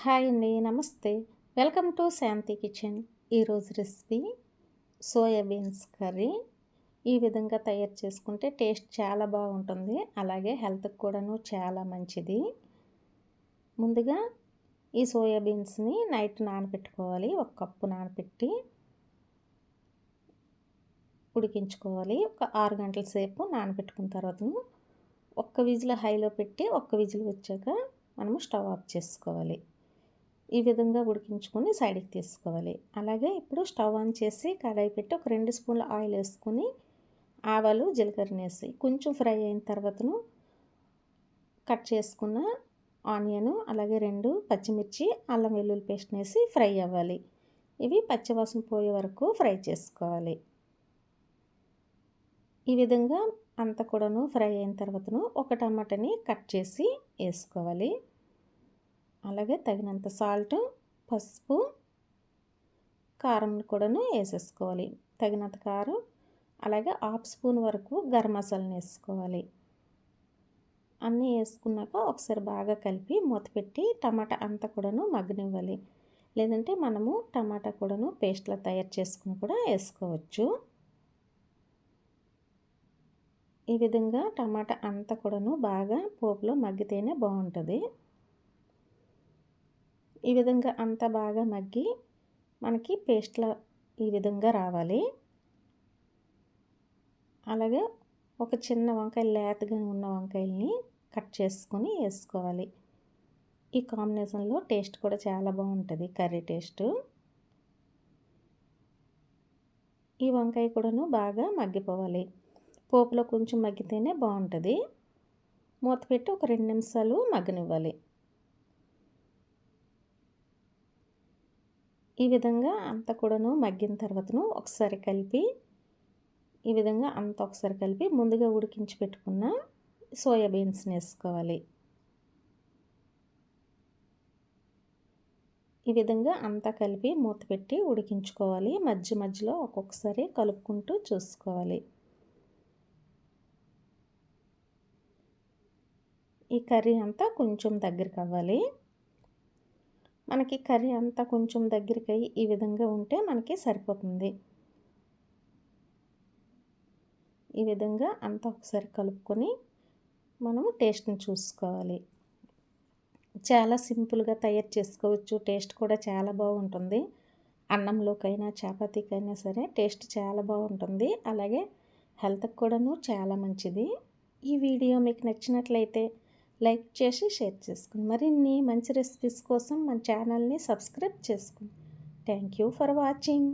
Hi అండి నమస్తే. Welcome to Shanti kitchen. ఈరోజు రెసిపీ సోయాబీన్స్ కర్రీ. ఈ విధంగా తయారు చేసుకుంటే టేస్ట్ చాలా బాగుంటుంది. అలాగే హెల్త్కి కూడాను చాలా మంచిది. ముందుగా ఈ సోయాబీన్స్ని నైట్ నానబెట్టుకోవాలి. ఒక కప్పు నానబెట్టి ఉడికించుకోవాలి. ఒక ఆరు గంటల సేపు నానబెట్టుకున్న తర్వాత ఒక్క విజిల్ హైలో పెట్టి ఒక్క విజిల్ వచ్చాక మనము స్టవ్ ఆఫ్ చేసుకోవాలి. ఈ విధంగా ఉడికించుకొని సైడ్కి తీసుకోవాలి. అలాగే ఇప్పుడు స్టవ్ ఆన్ చేసి కడాయి పెట్టి ఒక రెండు స్పూన్ల ఆయిల్ వేసుకొని ఆవాలు జీలకర్రని వేసి కొంచెం ఫ్రై అయిన తర్వాతను కట్ చేసుకున్న ఆనియన్ అలాగే రెండు పచ్చిమిర్చి అల్లం వెల్లుల్లి పేస్ట్ వేసి ఫ్రై అవ్వాలి. ఇవి పచ్చివాసన పోయే వరకు ఫ్రై చేసుకోవాలి. ఈ విధంగా అంత కూడాను ఫ్రై అయిన తర్వాతను ఒక టమాటాని కట్ చేసి వేసుకోవాలి. అలాగే తగినంత సాల్ట్ పసుపు కారం కూడాను వేసేసుకోవాలి. తగినంత కారం అలాగే హాఫ్ స్పూన్ వరకు గరం మసాలాను వేసుకోవాలి. అన్నీ వేసుకున్నాక ఒకసారి బాగా కలిపి మూత పెట్టి టమాటా అంతా కూడాను మగ్గనివ్వాలి. లేదంటే మనము టమాటా కూడాను పేస్ట్లా తయారు చేసుకుని కూడా వేసుకోవచ్చు. ఈ విధంగా టమాటా అంతా కూడాను బాగా పోపులో మగ్గితేనే బాగుంటుంది. ఈ విధంగా అంతా బాగా మగ్గి మనకి పేస్ట్లా ఈ విధంగా రావాలి. అలాగే ఒక చిన్న వంకాయ లేతగా ఉన్న వంకాయల్ని కట్ చేసుకొని వేసుకోవాలి. ఈ కాంబినేషన్లో టేస్ట్ కూడా చాలా బాగుంటుంది కర్రీ టేస్ట్. ఈ వంకాయ కూడాను బాగా మగ్గిపోవాలి. పోపులో కొంచెం మగ్గితేనే బాగుంటుంది. మూత పెట్టి ఒక రెండు నిమిషాలు మగ్గనివ్వాలి. ఈ విధంగా అంత కూడాను మగ్గిన తర్వాతను ఒకసారి కలిపి ఈ విధంగా అంత ఒకసారి కలిపి ముందుగా ఉడికించి పెట్టుకున్న సోయాబీన్స్ని వేసుకోవాలి. ఈ విధంగా అంతా కలిపి మూత పెట్టి ఉడికించుకోవాలి. మధ్య మధ్యలో ఒక్కొక్కసారి కలుపుకుంటూ చూసుకోవాలి. ఈ కర్రీ అంతా కొంచెం దగ్గరికి అవ్వాలి. మనకి కర్రీ అంతా కొంచెం దగ్గరికి అయ్యి ఈ విధంగా ఉంటే మనకి సరిపోతుంది. ఈ విధంగా అంతా ఒకసారి కలుపుకొని మనము టేస్ట్ని చూసుకోవాలి. చాలా సింపుల్గా తయారు చేసుకోవచ్చు. టేస్ట్ కూడా చాలా బాగుంటుంది. అన్నంలోకైనా చపాతీకైనా సరే టేస్ట్ చాలా బాగుంటుంది. అలాగే హెల్త్కి కూడాను చాలా మంచిది. ఈ వీడియో మీకు నచ్చినట్లయితే లైక్ చేసి షేర్ చేసుకుని మరిన్ని మంచి రెసిపీస్ కోసం మన ఛానల్ని సబ్స్క్రైబ్ చేసుకుని. Thank you for watching